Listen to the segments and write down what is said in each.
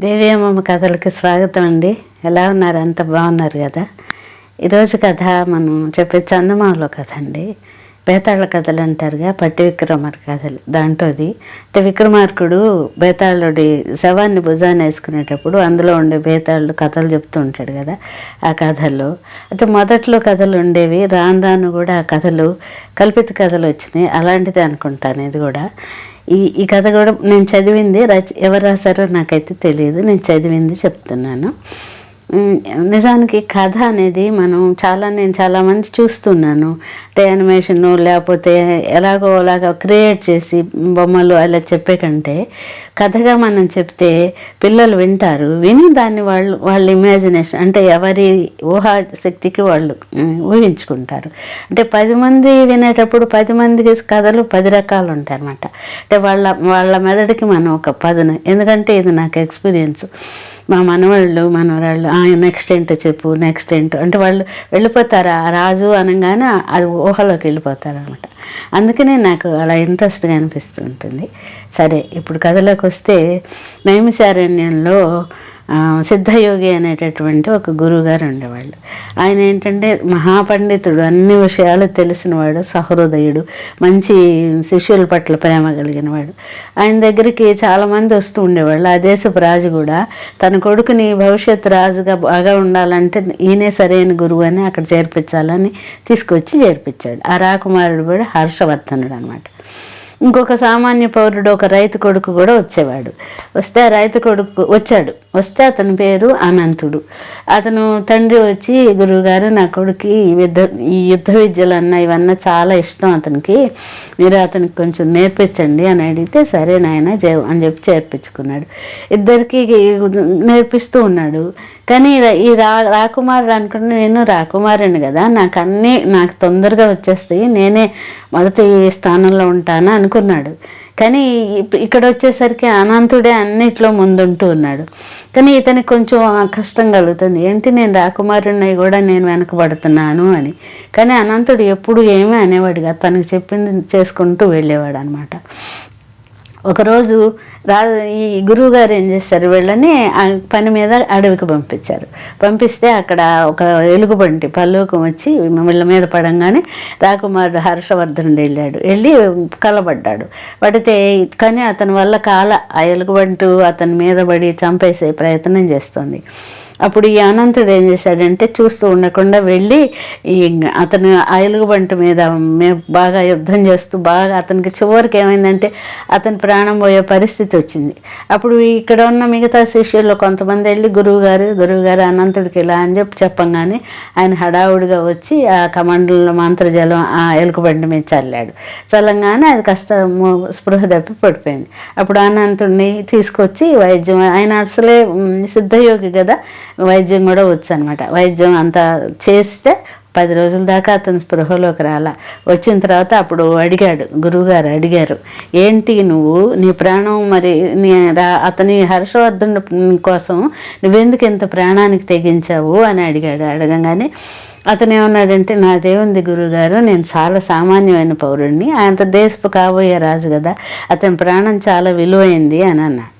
దేవియమ్మ కథలకి స్వాగతం అండి. ఎలా ఉన్నారు? అంత బాగున్నారు కదా? ఈరోజు కథ మనం చెప్పే చందమామలో కథ అండి. బేతాళ కథలు అంటారుగా పట్టి విక్రమార్ కథలు. దాంట్లోది అంటే విక్రమార్కుడు బేతాళుడి శవాన్ని భుజాన్ని వేసుకునేటప్పుడు అందులో ఉండే బేతాళుడు కథలు చెప్తూ ఉంటాడు కదా ఆ కథల్లో. అయితే మొదట్లో కథలు ఉండేవి రాను రాను కూడా ఆ కథలు కల్పిత కథలు వచ్చినాయి. అలాంటిదే అనుకుంటాను ఇది కూడా. ఈ ఈ కథ కూడా నేను చదివింది రచ ఎవరు రాశారో నాకైతే తెలియదు. నేను చదివింది చెప్తున్నాను. నిజానికి కథ అనేది మనం చాలా నేను చాలామంది చూస్తున్నాను. అంటే యానిమేషన్ లేకపోతే ఎలాగో అలాగా క్రియేట్ చేసి బొమ్మలు అలా చెప్పే కంటే కథగా మనం చెప్తే పిల్లలు వింటారు. విని దాన్ని వాళ్ళు వాళ్ళ ఇమాజినేషన్ అంటే ఎవరి ఊహా శక్తికి వాళ్ళు ఊహించుకుంటారు. అంటే పది మంది వినేటప్పుడు పది మందికి కథలు పది రకాలు ఉంటాయి అన్నమాట. అంటే వాళ్ళ వాళ్ళ మెదడుకి మనం ఒక పదును. ఎందుకంటే ఇది నాకు ఎక్స్పీరియన్స్ మా మనవాళ్ళు మనవరాళ్ళు నెక్స్ట్ ఏంటో చెప్పు నెక్స్ట్ ఏంటో అంటే వాళ్ళు వెళ్ళిపోతారు. ఆ రాజు అనగానే అది ఊహలోకి వెళ్ళిపోతారు అనమాట అందుకనే నాకు అలా ఇంట్రెస్ట్గా అనిపిస్తూ ఉంటుంది సరే ఇప్పుడు కథలోకి వస్తే నైమిశారణ్యంలో సిద్ధయోగి అనేటటువంటి ఒక గురువుగారు ఉండేవాళ్ళు. ఆయన ఏంటంటే మహాపండితుడు అన్ని విషయాలు తెలిసినవాడు సహృదయుడు మంచి శిష్యుల పట్ల ప్రేమ కలిగిన వాడు ఆయన దగ్గరికి చాలామంది వస్తూ ఉండేవాళ్ళు. ఆ దేశపు రాజు కూడా తన కొడుకుని భవిష్యత్ రాజుగా బాగా ఉండాలంటే ఈయనే సరైన గురువు అని అక్కడ చేర్పించాలని తీసుకొచ్చి చేర్పించాడు. ఆ రాకుమారుడు కూడా హర్షవర్ధనుడు అనమాట ఇంకొక సామాన్య పౌరుడు ఒక రైతు కొడుకు కూడా వచ్చేవాడు. వస్తే ఆ రైతు కొడుకు వచ్చాడు. వస్తే అతని పేరు అనంతుడు. అతను తండ్రి వచ్చి గురువుగారు నా కొడుకు ఈ యుద్ధ ఈ యుద్ధ విద్యలు అన్న ఇవన్నీ చాలా ఇష్టం అతనికి. మీరు అతనికి కొంచెం నేర్పించండి అని అడిగితే సరే నాయన జే- అని చెప్పి చేర్పించుకున్నాడు. ఇద్దరికి నేర్పిస్తూ ఉన్నాడు. కానీ ఈ రా రాకుమారుడు అనుకుంటే నేను రాకుమారుని కదా. నాకు అన్నీ నాకు తొందరగా వచ్చేస్తాయి. నేనే మొదటి స్థానంలో ఉంటాను అనుకున్నాడు. కానీ ఇక్కడ వచ్చేసరికి అనంతుడే అన్నిట్లో ముందుంటూ ఉన్నాడు. కానీ ఇతనికి కొంచెం కష్టం కలుగుతుంది. ఏంటి నేను రాకుమారుణ్ణి కూడా నేను వెనకబడుతున్నాను అని. కానీ అనంతుడు ఎప్పుడు ఏమీ అనేవాడుగా తనకు చెప్పింది చేసుకుంటూ వెళ్ళేవాడు అనమాట ఒకరోజు రా ఈ గురువు గారు ఏం చేశారు వీళ్ళని ఆ పని మీద అడవికి పంపించారు. పంపిస్తే అక్కడ ఒక ఎలుగుబంటి పల్లోకం వచ్చి వీళ్ళ మీద పడంగానే రాకుమారుడు హర్షవర్ధనుడు వెళ్ళాడు. వెళ్ళి కలబడ్డాడు. పడితే కానీ అతని వల్ల కాల ఆ ఎలుగుబంటు అతని మీద పడి చంపేసే ప్రయత్నం చేస్తుంది. అప్పుడు ఈ అనంతుడు ఏం చేశాడంటే చూస్తూ ఉండకుండా వెళ్ళి ఈ అతను ఆ ఎలుగుబంటి మీద మేము బాగా యుద్ధం చేస్తూ బాగా అతనికి చివరికి ఏమైందంటే అతని ప్రాణం పోయే పరిస్థితి వచ్చింది. అప్పుడు ఇక్కడ ఉన్న మిగతా శిష్యుల్లో కొంతమంది వెళ్ళి గురువుగారు గురువుగారు అనంతుడికి ఇలా అని చెప్పి చెప్పంగానే ఆయన హడావుడిగా వచ్చి ఆ కమండల మంత్రజలం ఆ ఎలుగుబంటి మీద చల్లాడు. చల్లంగానే అది కాస్త స్పృహ తప్పి పడిపోయింది. అప్పుడు అనంతుడిని తీసుకొచ్చి వైద్యం ఆయన అసలే సిద్ధయోగి కదా వైద్యం కూడా వచ్చు అనమాట వైద్యం అంతా చేస్తే పది రోజుల దాకా అతను స్పృహలోకి రాలా. వచ్చిన తర్వాత అప్పుడు అడిగాడు గురువుగారు అడిగారు ఏంటి నువ్వు? నీ ప్రాణం మరి నీ రా- అతని హర్షవర్ధన్ కోసం నువ్వెందుకు ఇంత ప్రాణానికి తెగించావు? అని అడిగాడు. అడగంగానే అతను ఏమన్నాడంటే నాదేముంది గురువుగారు నేను చాలా సామాన్యమైన పౌరుడిని అంత దేశపు కాబోయే రాజు కదా. అతని ప్రాణం చాలా విలువైంది అని అన్నాడు.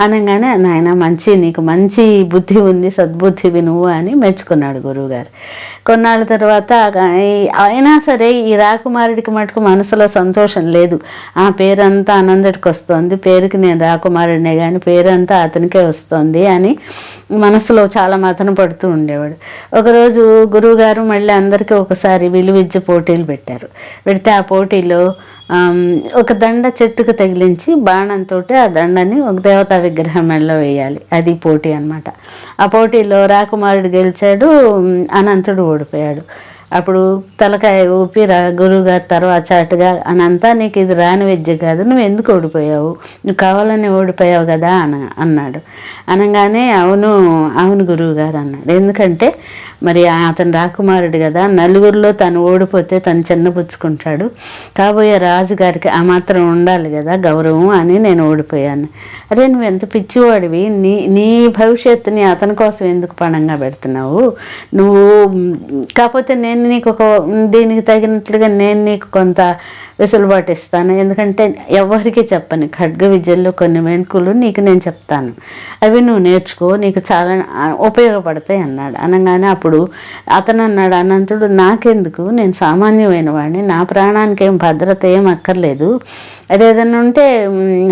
అనగానే నాయన మంచి నీకు మంచి బుద్ధి ఉంది సద్బుద్ధివి నువ్వు అని మెచ్చుకున్నాడు గురువుగారు. కొన్నాళ్ళ తర్వాత అయినా సరే ఈ రాకుమారుడికి మటుకు మనసులో సంతోషం లేదు. ఆ పేరంతా ఆనందడికి వస్తుంది. పేరుకి నేను రాకుమారుడినే కానీ పేరంతా అతనికే వస్తుంది అని మనసులో చాలా మతన పడుతూ ఉండేవాడు. ఒకరోజు గురువుగారు మళ్ళీ అందరికీ ఒకసారి విలువిద్య పోటీలు పెట్టారు. పెడితే ఆ పోటీలో ఒక దండ చెట్టుకు తగిలించి బాణంతో ఆ దండని ఒక దేవతా విగ్రహం మెడలో వేయాలి. అది పోటీ అనమాట ఆ పోటీలో రాకుమారుడు గెలిచాడు అనంతుడు ఓడిపోయాడు. అప్పుడు తలకాయ ఊపి రా గురువుగారు తర్వాత చాటుగా అనంతా నీకు ఇది రాని విద్య కాదు నువ్వు ఎందుకు ఓడిపోయావు? నువ్వు కావాలని ఓడిపోయావు కదా అన అన్నాడు. అనగానే అవును అవును గురువుగారు అన్నాడు. ఎందుకంటే మరి అతను రాకుమారుడు కదా నలుగురిలో తను ఓడిపోతే తను చిన్నపుచ్చుకుంటాడు కాబోయే రాజుగారికి ఆ మాత్రం ఉండాలి కదా గౌరవం అని నేను ఓడిపోయాను. అరే నువ్వు ఎంత పిచ్చివాడివి నీ నీ భవిష్యత్తుని అతని కోసం ఎందుకు పణంగా పెడుతున్నావు? నువ్వు కాకపోతే నేను నీకు ఒక దీనికి తగినట్లుగా నేను నీకు కొంత వెసులుబాటు ఇస్తాను. ఎందుకంటే ఎవరికి చెప్పను ఖడ్గ విద్యల్లో కొన్ని మెణుకులు నీకు నేను చెప్తాను. అవి నువ్వు నేర్చుకో నీకు చాలా ఉపయోగపడతాయి అన్నాడు. అనగానే అప్పుడు అతను అన్నాడు అనంతుడు నాకెందుకు? నేను సామాన్యమైన వాడిని. నా ప్రాణానికి ఏం భద్రత ఏం అక్కర్లేదు. అదేదన్నా ఉంటే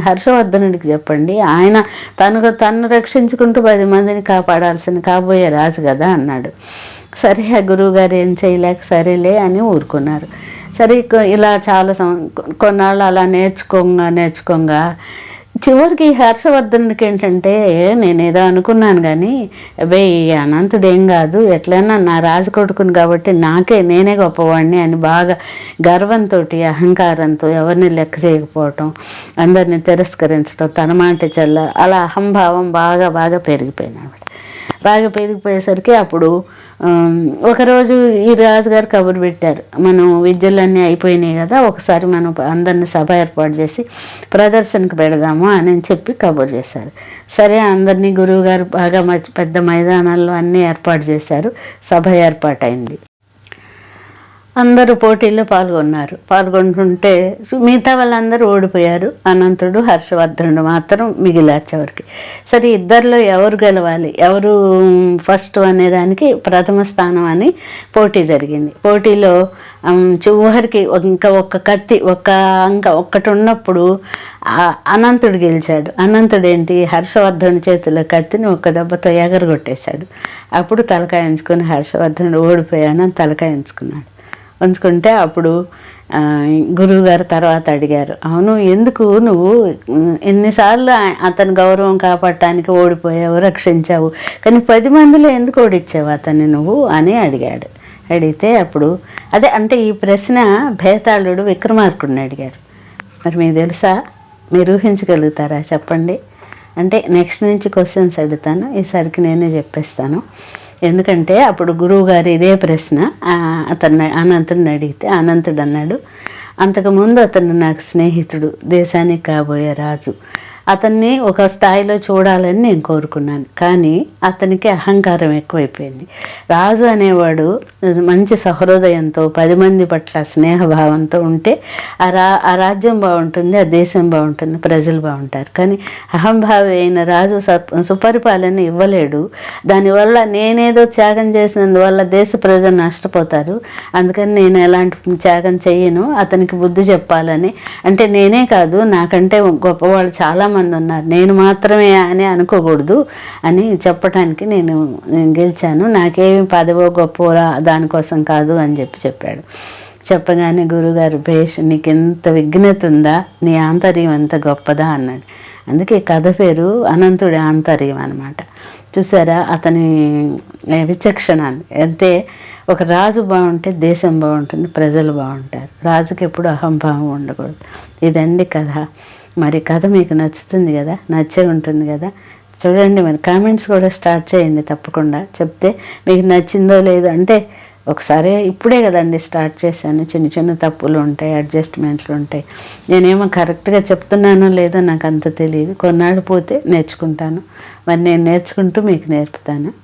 హర్షవర్ధనుడికి చెప్పండి. ఆయన తను తను రక్షించుకుంటూ పది మందిని కాపాడాల్సిన కాబోయే రాజు కదా అన్నాడు. సరే ఆ గురువుగారు ఏం చేయలేక సరేలే అని ఊరుకున్నారు. సరే ఇలా చాలా సం కొన్నాళ్ళు అలా నేర్చుకోంగా నేర్చుకోంగా. చివరికి హర్షవర్ధన్కి హర్షవర్ధనుడికి ఏంటంటే నేను ఏదో అనుకున్నాను కానీ అబ్బాయి ఈ అనంతుడు ఏం కాదు ఎట్లయినా నా రాజు కొడుకుని కాబట్టి నాకే నేనే గొప్పవాడిని అని బాగా గర్వంతో అహంకారంతో ఎవరిని లెక్క చేయకపోవటం అందరిని తిరస్కరించడం తన మాట చెల్ల అలా అహంభావం బాగా బాగా పెరిగిపోయినాడు బాగా పెరిగిపోయేసరికి అప్పుడు ఒకరోజు ఈ రాజుగారు కబురు పెట్టారు. మనం విద్యలన్నీ అయిపోయినాయి కదా ఒకసారి మనం అందరిని సభ ఏర్పాటు చేసి ప్రదర్శనకు పెడదాము అని చెప్పి కబురు చేశారు. సరే అందరినీ గురువుగారు బాగా పెద్ద మైదానాల్లో అన్నీ ఏర్పాటు చేశారు. సభ ఏర్పాటైంది. అందరూ పోటీల్లో పాల్గొన్నారు. పాల్గొంటుంటే మిగతా వాళ్ళందరూ ఓడిపోయారు. అనంతుడు హర్షవర్ధనుడు మాత్రం మిగిలారు చివరికి సరే ఇద్దరిలో ఎవరు గెలవాలి? ఎవరు ఫస్ట్ అనేదానికి ప్రథమ స్థానం అని పోటీ జరిగింది. పోటీలో చివరికి ఇంకా ఒక్క కత్తి ఒక అంక ఒక్కటి ఉన్నప్పుడు అనంతుడు గెలిచాడు. అనంతుడు ఏంటి హర్షవర్ధను చేతిలో కత్తిని ఒక్క దెబ్బతో ఎగరగొట్టేశాడు. అప్పుడు తలకాయ ఎంచుకొని హర్షవర్ధనుడు ఓడిపోయానని తలకాయ ఎంచుకున్నాడు. ఉంచుకుంటే అప్పుడు గురువుగారు తర్వాత అడిగారు అవును ఎందుకు నువ్వు ఎన్నిసార్లు అతని గౌరవం కాపాడటానికి ఓడిపోయావు రక్షించావు కానీ పది మందిలో ఎందుకు ఓడిచ్చావు అతన్ని నువ్వు అని అడిగాడు. అడిగితే అప్పుడు అదే అంటే ఈ ప్రశ్న భేతాళుడు విక్రమార్కుడిని అడిగారు. మరి మీకు తెలుసా? మీరు ఊహించగలుగుతారా? చెప్పండి. అంటే నెక్స్ట్ నుంచి క్వశ్చన్స్ అడుగుతాను. ఈసారికి నేనే చెప్పేస్తాను. ఎందుకంటే అప్పుడు గురువు గారు ఇదే ప్రశ్న అతను అతన్ని అనంతుడిని అడిగితే అనంతుడు అన్నాడు అంతకుముందు అతను నాకు స్నేహితుడు దేశానికి కాబోయే రాజు. అతన్ని ఒక స్థాయిలో చూడాలని నేను కోరుకున్నాను. కానీ అతనికి అహంకారం ఎక్కువైపోయింది. రాజు అనేవాడు మంచి సహృదయంతో పది మంది పట్ల స్నేహభావంతో ఉంటే ఆ రా ఆ రాజ్యం బాగుంటుంది ఆ దేశం బాగుంటుంది ప్రజలు బాగుంటారు. కానీ అహంభావి అయిన రాజు సుపరిపాలన ఇవ్వలేడు. దానివల్ల నేనేదో త్యాగం చేసినందువల్ల దేశ ప్రజలు నష్టపోతారు. అందుకని నేను ఎలాంటి త్యాగం చెయ్యను. అతనికి బుద్ధి చెప్పాలని. అంటే నేనే కాదు నాకంటే గొప్పవాళ్ళు చాలామంది ఉన్నారు. నేను మాత్రమే అని అనుకోకూడదు అని చెప్పటానికి నేను గెలిచాను. నాకేమి పదవో గొప్పరా దానికోసం కాదు అని చెప్పి చెప్పాడు. చెప్పగానే గురుగారు భేష్ నీకు ఎంత విఘ్నత ఉందా? నీ ఆంతర్యం ఎంత గొప్పదా? అన్నాడు. అందుకే కథ పేరు అనంతుడి ఆంతర్యం అనమాట చూసారా? అతని విచక్షణ విచక్షణాన్ని. అంటే ఒక రాజు బాగుంటే దేశం బాగుంటుంది ప్రజలు బాగుంటారు. రాజుకి ఎప్పుడు అహంభావం ఉండకూడదు. ఇదండి కథ. మరి కథ మీకు నచ్చుతుంది కదా? నచ్చే ఉంటుంది కదా? చూడండి మరి కామెంట్స్ కూడా స్టార్ట్ చేయండి తప్పకుండా. చెప్తే మీకు నచ్చిందో లేదో అంటే ఒకసారి ఇప్పుడే కదండి స్టార్ట్ చేశాను. చిన్న చిన్న తప్పులు ఉంటాయి అడ్జస్ట్మెంట్లు ఉంటాయి. నేనేమో కరెక్ట్గా చెప్తున్నానో లేదో నాకు అంత తెలియదు కొన్నాళ్ళు పోతే నేర్చుకుంటాను. మరి నేను నేర్చుకుంటూ మీకు నేర్పుతాను.